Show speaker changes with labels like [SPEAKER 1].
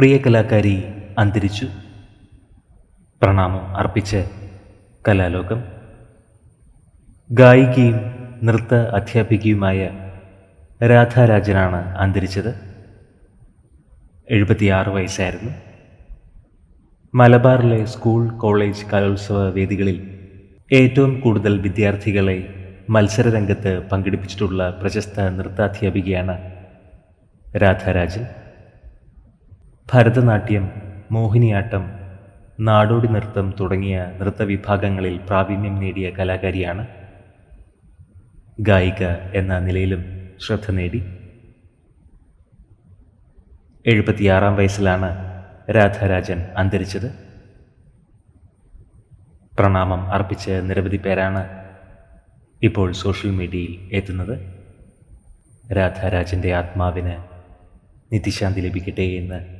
[SPEAKER 1] പ്രിയ കലാകാരി അന്തരിച്ചു. പ്രണാമം അർപ്പിച്ച് കലാലോകം. ഗായികയും നൃത്ത അധ്യാപികയുമായ രാധാരാജനാണ് അന്തരിച്ചത്. എഴുപത്തിയാറ് വയസ്സായിരുന്നു. മലബാറിലെ സ്കൂൾ കോളേജ് കലോത്സവ വേദികളിൽ ഏറ്റവും കൂടുതൽ വിദ്യാർത്ഥികളെ മത്സരരംഗത്ത് പങ്കെടുപ്പിച്ചിട്ടുള്ള പ്രശസ്ത നൃത്താധ്യാപികയാണ് രാധാരാജൻ. ഭരതനാട്യം മോഹിനിയാട്ടം നാടോടി നൃത്തം തുടങ്ങിയ നൃത്ത വിഭാഗങ്ങളിൽ പ്രാവീണ്യം നേടിയ കലാകാരിയാണ് ഗായിക എന്ന നിലയിലും ശ്രദ്ധ നേടി. എഴുപത്തിയാറാം വയസ്സിലാണ് രാധാരാജൻ അന്തരിച്ചത്. പ്രണാമം അർപ്പിച്ച് നിരവധി പേരാണ് ഇപ്പോൾ സോഷ്യൽ മീഡിയയിൽ എത്തുന്നത്. രാധാരാജന്റെ ആത്മാവിന് നിത്യശാന്തി ലഭിക്കട്ടെ എന്ന്